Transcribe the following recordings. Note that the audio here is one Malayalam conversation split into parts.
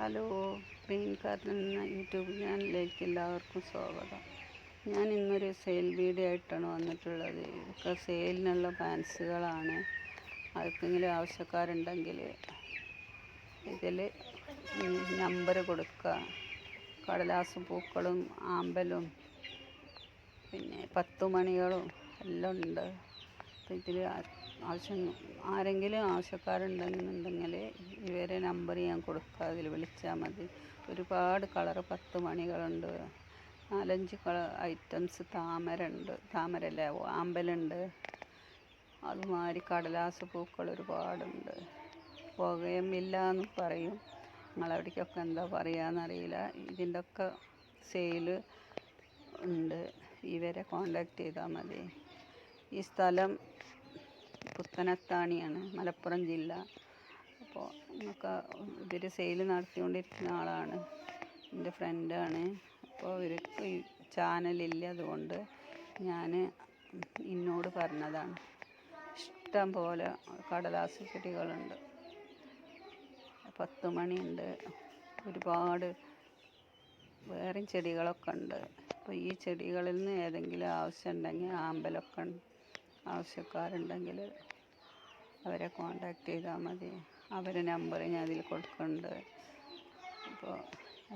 ഹലോ ഗ്രീൻ കാർഡിൽ നിന്ന് യൂട്യൂബ് ചാനലിലേക്ക് എല്ലാവർക്കും സ്വാഗതം. ഞാൻ ഇന്നൊരു സെയിൽ വീഡിയോ ആയിട്ടാണ് വന്നിട്ടുള്ളത്. ഇതൊക്കെ സെയിലിനുള്ള പാൻസുകളാണ്. ആർക്കെങ്കിലും ആവശ്യക്കാരുണ്ടെങ്കിൽ ഇതിൽ നമ്പർ കൊടുക്കുക. കടലാസ് പൂക്കളും ആമ്പലും പിന്നെ പത്തുമണികളും എല്ലാം ഉണ്ട്. ഇതിൽ ആവശ്യം ആരെങ്കിലും ആവശ്യക്കാരുണ്ടെന്നുണ്ടെങ്കിൽ ഇവരെ നമ്പർ ഞാൻ കൊടുക്കുക. അതിൽ വിളിച്ചാൽ മതി. ഒരുപാട് കളറ് പത്ത് മണികളുണ്ട്. നാലഞ്ച് കളർ ഐറ്റംസ് താമര ഉണ്ട് താമരല്ല ആമ്പലുണ്ട് അതുമാതിരി കടലാസ് പൂക്കൾ ഒരുപാടുണ്ട്. പുകയമില്ല എന്ന് പറയും. നിങ്ങളവിടേക്കൊക്കെ എന്താ പറയുകയെന്നറിയില്ല ഇതിന്റെയൊക്കെ സെയിൽ ഉണ്ട്. ഇവരെ കോണ്ടാക്ട് ചെയ്താൽ മതി. ഈ സ്ഥലം പുത്തനത്താണിയാണ് മലപ്പുറം ജില്ല. അപ്പോൾ നമുക്ക് ഇവർ സെയിൽ നടത്തിക്കൊണ്ടിരിക്കുന്ന ആളാണ് എന്റെ ഫ്രണ്ടാണ് അപ്പോൾ ഇവർക്ക് ചാനലില്ല അതുകൊണ്ട് ഞാൻ എന്നോട് പറഞ്ഞതാണ്. ഇഷ്ടം പോലെ കടലാസ് ചെടികളുണ്ട്. പത്ത് മണിയുണ്ട് ഒരുപാട് വേറെയും ചെടികളൊക്കെ ഉണ്ട്. അപ്പോൾ ഈ ചെടികളിൽ നിന്ന് ഏതെങ്കിലും ആവശ്യമുണ്ടെങ്കിൽ ആമ്പലൊക്കെ ആവശ്യക്കാരുണ്ടെങ്കിൽ അവരെ കോണ്ടാക്ട് ചെയ്താൽ മതി. അവരെ നമ്പർ ഞാൻ അതിൽ കൊടുക്കുന്നുണ്ട്. അപ്പോൾ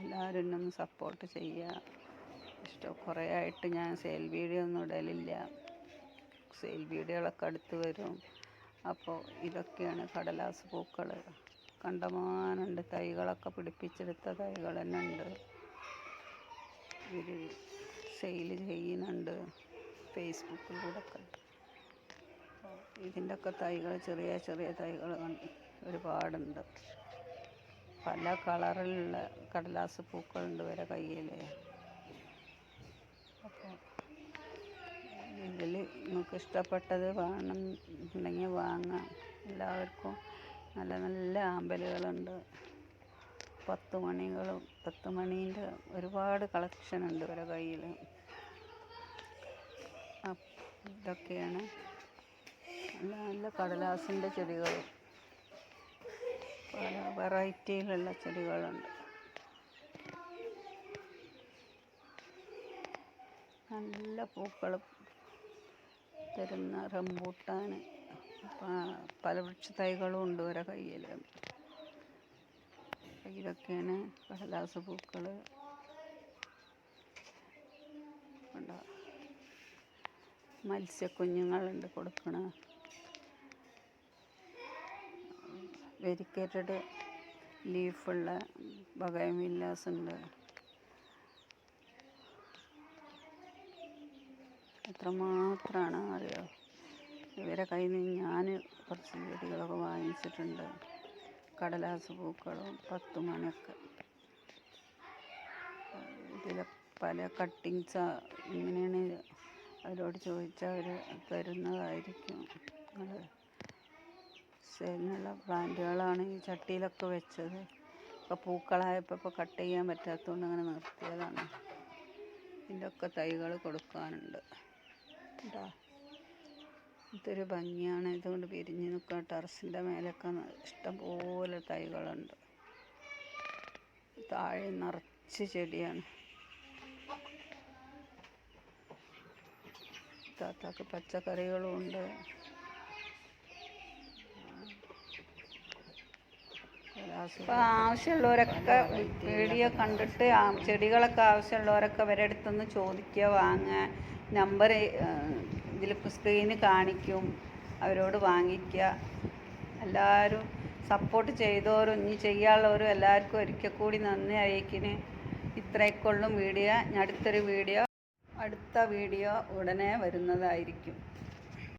എല്ലാവരും ഒന്ന് സപ്പോർട്ട് ചെയ്യുക. ഇഷ്ടം കുറേ ആയിട്ട് ഞാൻ സെയിൽ വീഡിയോ ഒന്നും ഇടലില്ല. സെയിൽ വീഡിയോകളൊക്കെ അടുത്ത് വരും. അപ്പോൾ ഇതൊക്കെയാണ് കടലാസ് പൂക്കൾ. കണ്ടമാനുണ്ട് തൈകളൊക്കെ പിടിപ്പിച്ചെടുത്ത തൈകൾ തന്നെ ഉണ്ട്. ഇവർ സെയിൽ ചെയ്യുന്നുണ്ട്. ഫേസ്ബുക്കിലൂടെ ഒക്കെ ഇതിന്റെ ഒക്കെ തൈകൾ ചെറിയ ചെറിയ തൈകൾ ഒരുപാടുണ്ട്. പല കളറിലുള്ള കടലാസ് പൂക്കളുണ്ട് വരെ കയ്യിൽ അപ്പോൾ ഇതിൽ നിങ്ങൾക്ക് ഇഷ്ടപ്പെട്ടത് വേണം എന്നുണ്ടെങ്കിൽ വാങ്ങാം. എല്ലാവർക്കും നല്ല നല്ല ആമ്പലുകളുണ്ട്. പത്ത് മണികളും പത്ത് മണീന്റെ ഒരുപാട് കളക്ഷൻ ഉണ്ട് ഇവരെ കയ്യിൽ ഇതൊക്കെയാണ് നല്ല കടലാസിന്റെ ചെടികൾ. പല വെറൈറ്റിയിലുള്ള ചെടികളുണ്ട്. നല്ല പൂക്കൾ തരുന്ന റംബൂട്ടാൻ പല വൃക്ഷ തൈകളും ഉണ്ട് ഓരോ കയ്യിൽ ഇതൊക്കെയാണ് കടലാസ് പൂക്കൾ മത്സ്യക്കുഞ്ഞുങ്ങളുണ്ട് കൊടുക്കണ. വെരിക്കേറ്റഡ് ലീഫുള്ള ബഗൈമില്ലാസ് ഉണ്ട് എത്രമാത്രമാണ് അറിയോ? ഇവരെ കയ്യിൽ നിന്ന് ഞാൻ കുറച്ച് ചെടികളൊക്കെ വാങ്ങിച്ചിട്ടുണ്ട്. കടലാസ് പൂക്കളും പത്ത് മണിയൊക്കെ. ഇതിൽ പല കട്ടിങ്സ് ഇങ്ങനെയാണ് അവരോട് ചോദിച്ചാൽ അവർ തരുന്നതായിരിക്കും. സെയിലിനുള്ള പ്ലാന്റുകളാണ് ഈ ചട്ടിയിലൊക്കെ വെച്ചത്. ഇപ്പോൾ പൂക്കളായപ്പോൾ ഇപ്പോൾ കട്ട് ചെയ്യാൻ പറ്റാത്തതുകൊണ്ട് അങ്ങനെ നിർത്തിയതാണ്. ഇതിന്റെ ഒക്കെ തൈകൾ കൊടുക്കാനുണ്ട്. കേട്ടോ ഇതൊരു ഭംഗിയാണ്. ഇതുകൊണ്ട് പിരിഞ്ഞ് നിൽക്കുക. ടെറസിന്റെ മേലൊക്കെ ഇഷ്ടംപോലെ തൈകളുണ്ട്. താഴെ നിറച്ച് ചെടിയാണ്. താത്താക്ക് പച്ചക്കറികളും ഉണ്ട് അപ്പോൾ ആവശ്യമുള്ളവരൊക്കെ വീഡിയോ കണ്ടിട്ട് ചെടികളൊക്കെ ആവശ്യമുള്ളവരൊക്കെ അവരുടെ അടുത്തൊന്ന് ചോദിക്കുക വാങ്ങുക. നമ്പർ ഇതിൽ സ്ക്രീന് കാണിക്കും അവരോട് വാങ്ങിക്കുക. എല്ലാവരും സപ്പോർട്ട് ചെയ്തവരും ഇനി ചെയ്യാനുള്ളവരും എല്ലാവർക്കും ഒരിക്കൽ കൂടി നന്ദി അറിയിക്കിന് ഇത്രയൊക്കെയുള്ളും വീഡിയോ. അടുത്തൊരു വീഡിയോ അടുത്ത വീഡിയോ ഉടനെ വരുന്നതായിരിക്കും.